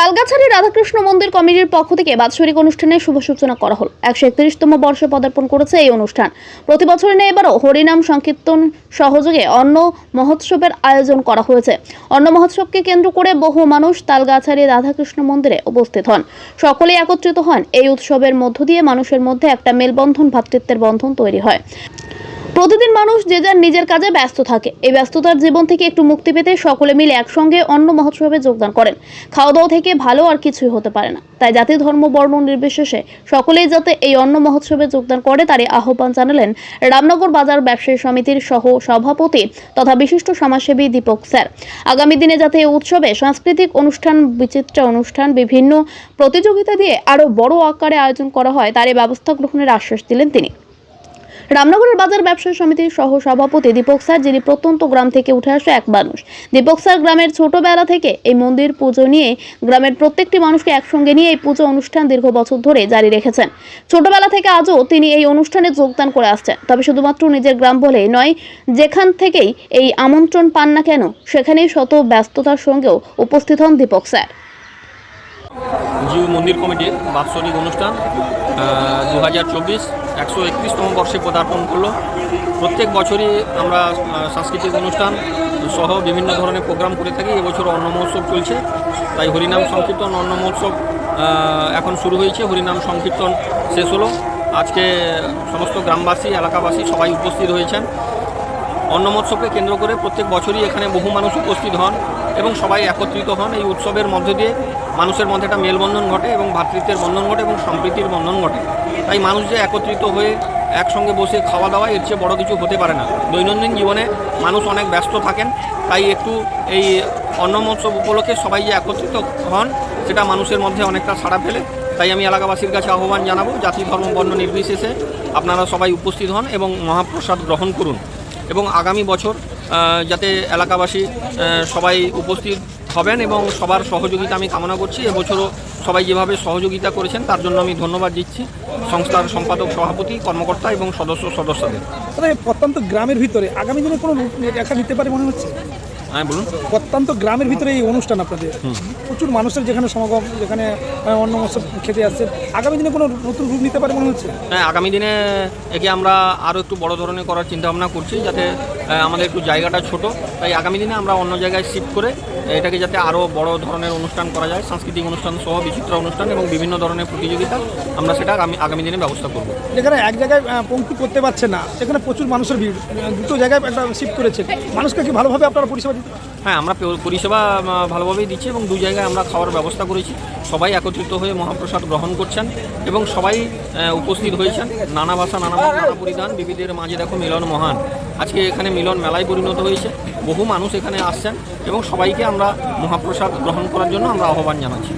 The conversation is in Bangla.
তালগাছাড়ি রাধাকৃষ্ণ মন্দির কমিটির পক্ষ থেকে বাৎসরিক অনুষ্ঠানের শুভ সূচনা করা হল। একশো একত্রিশতম বর্ষে পদার্পণ করেছে এই অনুষ্ঠান। প্রতি বছর নিয়ে এবারও হরিনাম সংকীর্তন সহযোগে অন্ন মহোৎসবের আয়োজন করা হয়েছে। অন্ন মহোৎসবকে কেন্দ্র করে বহু মানুষ তালগাছাড়ি রাধাকৃষ্ণ মন্দিরে উপস্থিত হন। সকলেই একত্রিত হন। এই উৎসবের মধ্য দিয়ে মানুষের মধ্যে একটা মেলবন্ধন ভ্রাতৃত্বের বন্ধন তৈরি হয়। প্রতিদিন মানুষ যে যার নিজের কাজে ব্যস্ত থাকে। এই ব্যস্ততার জীবন থেকে একটু মুক্তি পেতে সকলে মিলে একসঙ্গে অন্ন মহোৎসবে যোগদান করেন। খাওয়া দাওয়া থেকে ভালো আর কিছুই হতে পারে না। তাই জাতি, ধর্ম, বর্ণ নির্বিশেষে সকলেই যাতে এই অন্ন মহোৎসবে যোগদান করে তারই আহ্বান জানালেন রামনগর বাজার ব্যবসায়ী সমিতির সহ সভাপতি তথা বিশিষ্ট সমাজসেবী দীপক স্যার। আগামী দিনে যাতে এই উৎসবে সাংস্কৃতিক অনুষ্ঠান, বিচিত্র অনুষ্ঠান, বিভিন্ন প্রতিযোগিতা দিয়ে আরও বড় আকারে আয়োজন করা হয়, তারই ব্যবস্থা গ্রহণের আশ্বাস দিলেন তিনি। রামনগরের বাজার ব্যবসায়ী সমিতির সহ সভাপতি দীপক স্যার, যিনি প্রত্যন্ত গ্রাম থেকে উঠে আসে এক মানুষ। দীপক স্যার গ্রামের ছোটবেলা থেকে এই মন্দির পুজো নিয়ে গ্রামের প্রত্যেকটি মানুষকে একসঙ্গে নিয়ে এই পুজো অনুষ্ঠান দীর্ঘ বছর ধরে জারি রেখেছেন। ছোটবেলা থেকে আজও তিনি এই অনুষ্ঠানে যোগদান করে আসছেন। তবে শুধুমাত্র নিজের গ্রাম বলে নয়, যেখান থেকেই এই আমন্ত্রণ পান না কেন, সেখানেই শত ব্যস্ততার সঙ্গেও উপস্থিত হন দীপক স্যার। জিউ মন্দির কমিটির বাৎসরিক অনুষ্ঠান দু হাজার চব্বিশ, একশো একত্রিশতম বর্ষে পদার্পণ করল। প্রত্যেক বছরই আমরা সাংস্কৃতিক অনুষ্ঠান সহ বিভিন্ন ধরনের প্রোগ্রাম করে থাকি। এবছর অন্ন মহোৎসব চলছে, তাই হরিনাম সংকীর্তন, অন্ন মহোৎসব এখন শুরু হয়েছে। হরিনাম সংকীর্তন শেষ হলো। আজকে সমস্ত গ্রামবাসী, এলাকাবাসী সবাই উপস্থিত হয়েছেন। অন্ন মহোৎসবকে কেন্দ্র করে প্রত্যেক বছরই এখানে বহু মানুষ উপস্থিত হন এবং সবাই একত্রিত হন। এই উৎসবের মধ্য দিয়ে মানুষের মধ্যে একটা মেলবন্ধন ঘটে এবং ভ্রাতৃত্বের বন্ধন ঘটে এবং সম্প্রীতির বন্ধন ঘটে। তাই মানুষ যে একত্রিত হয়ে একসঙ্গে বসে খাওয়া দাওয়া, এর চেয়ে বড় কিছু হতে পারে না। দৈনন্দিন জীবনে মানুষ অনেক ব্যস্ত থাকেন, তাই একটু এই অন্ন মহোৎসব উপলক্ষে সবাই যে একত্রিত হন, সেটা মানুষের মধ্যে অনেকটা সাড়া ফেলে। তাই আমি এলাকাবাসীর কাছে আহ্বান জানাব, জাতি, ধর্ম, বর্ণ নির্বিশেষে আপনারা সবাই উপস্থিত হন এবং মহাপ্রসাদ গ্রহণ করুন। এবং আগামী বছর যাতে এলাকাবাসী সবাই উপস্থিত হবেন এবং সবার সহযোগিতা আমি কামনা করছি। এবছরও সবাই যেভাবে সহযোগিতা করেছেন, তার জন্য আমি ধন্যবাদ দিচ্ছি সংস্থার সম্পাদক সভাপতি, কর্মকর্তা এবং সদস্য সদস্যদের। তবে প্রত্যন্ত গ্রামের ভিতরে আগামী দিনে কোনো দেখা দিতে পারে মনে হচ্ছে? হ্যাঁ বলুন। প্রত্যন্ত গ্রামের ভিতরে এই অনুষ্ঠান আপনাদের। প্রচুর মানুষের যেখানে সমাগম যেখানে আহ, অন্ন মহোৎসব খেতে আসছে। আগামী দিনে কোনো নতুন রূপ নিতে পারে মনে হচ্ছে? হ্যাঁ আগামী দিনে একে আমরা আরও একটু বড় ধরনের করার চিন্তাভাবনা করছি যাতে আমাদের একটু জায়গাটা ছোট। তাই আগামী দিনে আমরা অন্য জায়গায় শিফট করে এটাকে যাতে আরও বড় ধরনের অনুষ্ঠান করা যায় সাংস্কৃতিক অনুষ্ঠান সহ বিচিত্র অনুষ্ঠান এবং বিভিন্ন ধরনের প্রতিযোগিতা আমরা সেটা আগামী আগামী দিনে ব্যবস্থা করব। যেখানে এক জায়গায় পঙ্ক্তি করতে পারছে না সেখানে প্রচুর মানুষের ভিড় দুটো জায়গায় একটা শিফট করেছে। মানুষকে কি ভালোভাবে আপনারা পরিষেবা হ্যাঁ আমরা পরিষেবা ভালোভাবেই দিচ্ছি এবং দু জায়গায় আমরা খাওয়ার ব্যবস্থা করেছি। সবাই একত্রিত হয়ে মহাপ্রসাদ গ্রহণ করছেন এবং সবাই উপস্থিত হয়েছেন। নানা ভাষা, নানা নানা পরিধান। বিবিধের মাঝে দেখো মিলন মহান। আজকে এখানে মিলন মেলায় পরিণত হয়েছে। বহু মানুষ এখানে আসছেন এবং সবাইকে আমরা মহাপ্রসাদ গ্রহণ করার জন্য আমরা আহ্বান জানাচ্ছি।